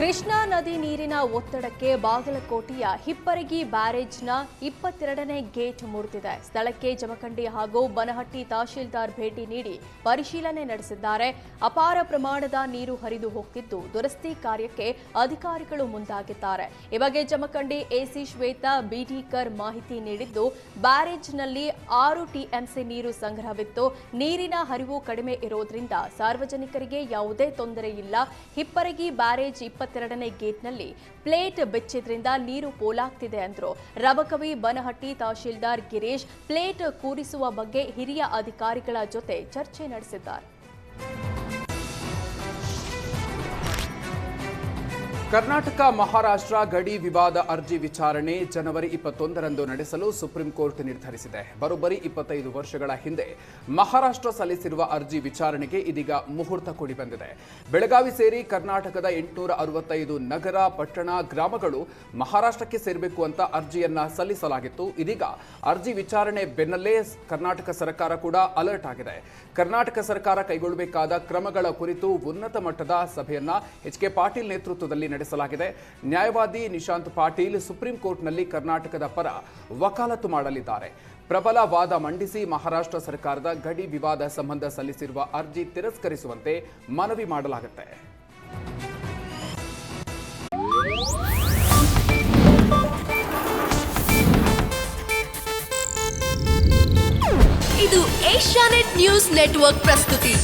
ಕೃಷ್ಣಾ ನದಿ ನೀರಿನ ಒತ್ತಡಕ್ಕೆ ಬಾಗಲಕೋಟೆಯ ಹಿಪ್ಪರಗಿ ಬ್ಯಾರೇಜ್ನ ಇಪ್ಪತ್ತೆರಡನೇ ಗೇಟ್ ಮುರಿದಿದೆ. ಸ್ಥಳಕ್ಕೆ ಜಮಖಂಡಿ ಹಾಗೂ ಬನಹಟ್ಟಿ ತಹಶೀಲ್ದಾರ್ ಭೇಟಿ ನೀಡಿ ಪರಿಶೀಲನೆ ನಡೆಸಿದ್ದಾರೆ. ಅಪಾರ ಪ್ರಮಾಣದ ನೀರು ಹರಿದು ಹೋಗ್ತಿದ್ದು ದುರಸ್ತಿ ಕಾರ್ಯಕ್ಕೆ ಅಧಿಕಾರಿಗಳು ಮುಂದಾಗಿದ್ದಾರೆ. ಈ ಬಗ್ಗೆ ಜಮಖಂಡಿ ಎಸಿ ಶ್ವೇತಾ ಬಿಡಿಕರ್ ಮಾಹಿತಿ ನೀಡಿದ್ದು, ಬ್ಯಾರೇಜ್ನಲ್ಲಿ ಆರು ಟಿಎಂಸಿ ನೀರು ಸಂಗ್ರಹವಿತ್ತು. ನೀರಿನ ಹರಿವು ಕಡಿಮೆ ಇರೋದ್ರಿಂದ ಸಾರ್ವಜನಿಕರಿಗೆ ಯಾವುದೇ ತೊಂದರೆ ಇಲ್ಲ. ಹಿಪ್ಪರಗಿ ಬ್ಯಾರೇಜ್ ಇಪ್ಪತ್ತೆರಡನೇ ಗೇಟ್ನಲ್ಲಿ ಪ್ಲೇಟ್ ಬೆಚ್ಚಿದ್ರಿಂದ ನೀರು ಪೋಲಾಗ್ತಿದೆ ಅಂದ್ರು. ರಬಕವಿ ಬನಹಟ್ಟಿ ತಹಶೀಲ್ದಾರ್ ಗಿರೀಶ್ ಪ್ಲೇಟ್ ಕೂರಿಸುವ ಬಗ್ಗೆ ಹಿರಿಯ ಅಧಿಕಾರಿಗಳ ಜೊತೆ ಚರ್ಚೆ ನಡೆಸಿದ್ದಾರೆ. ಕರ್ನಾಟಕ ಮಹಾರಾಷ್ಟ್ರ ಗಡಿ ವಿವಾದ ಅರ್ಜಿ ವಿಚಾರಣೆ ಜನವರಿ ಇಪ್ಪತ್ತೊಂದರಂದು ನಡೆಸಲು ಸುಪ್ರೀಂ ಕೋರ್ಟ್ ನಿರ್ಧರಿಸಿದೆ. ಬರೋಬ್ಬರಿ ಇಪ್ಪತ್ತೈದು ವರ್ಷಗಳ ಹಿಂದೆ ಮಹಾರಾಷ್ಟ್ರ ಸಲ್ಲಿಸಿರುವ ಅರ್ಜಿ ವಿಚಾರಣೆಗೆ ಇದೀಗ ಮುಹೂರ್ತ ಕೂಡಿ ಬಂದಿದೆ. ಬೆಳಗಾವಿ ಸೇರಿ ಕರ್ನಾಟಕದ ಎಂಟುನೂರ ಅರವತ್ತೈದು ನಗರ, ಪಟ್ಟಣ, ಗ್ರಾಮಗಳು ಮಹಾರಾಷ್ಟ್ರಕ್ಕೆ ಸೇರಬೇಕು ಅಂತ ಅರ್ಜಿಯನ್ನ ಸಲ್ಲಿಸಲಾಗಿತ್ತು. ಇದೀಗ ಅರ್ಜಿ ವಿಚಾರಣೆ ಬೆನ್ನಲ್ಲೇ ಕರ್ನಾಟಕ ಸರ್ಕಾರ ಕೂಡ ಅಲರ್ಟ್ ಆಗಿದೆ. ಕರ್ನಾಟಕ ಸರ್ಕಾರ ಕೈಗೊಳ್ಳಬೇಕಾದ ಕ್ರಮಗಳ ಕುರಿತು ಉನ್ನತ ಮಟ್ಟದ ಸಭೆಯನ್ನ ಎಚ್ ಕೆ ಪಾಟೀಲ್ ನೇತೃತ್ವದಲ್ಲಿ ನಡೆಸಲಾಗಿದೆ. ನ್ಯಾಯವಾದಿ ನಿಶಾಂತ್ ಪಾಟೀಲ್ ಸುಪ್ರೀಂ ಕೋರ್ಟ್ನಲ್ಲಿ ಕರ್ನಾಟಕದ ಪರ ವಕಾಲತ್ತು ಮಾಡಲಿದ್ದಾರೆ. ಪ್ರಬಲ ವಾದ ಮಂಡಿಸಿ ಮಹಾರಾಷ್ಟ್ರ ಸರ್ಕಾರದ ಗಡಿ ವಿವಾದ ಸಂಬಂಧ ಸಲ್ಲಿಸಿರುವ ಅರ್ಜಿ ತಿರಸ್ಕರಿಸುವಂತೆ ಮನವಿ ಮಾಡಲಾಗುತ್ತೆ. ಇದು ಏಷ್ಯಾನೆಟ್ ನ್ಯೂಸ್ ನೆಟ್ವರ್ಕ್ ಪ್ರಸ್ತುತಿ.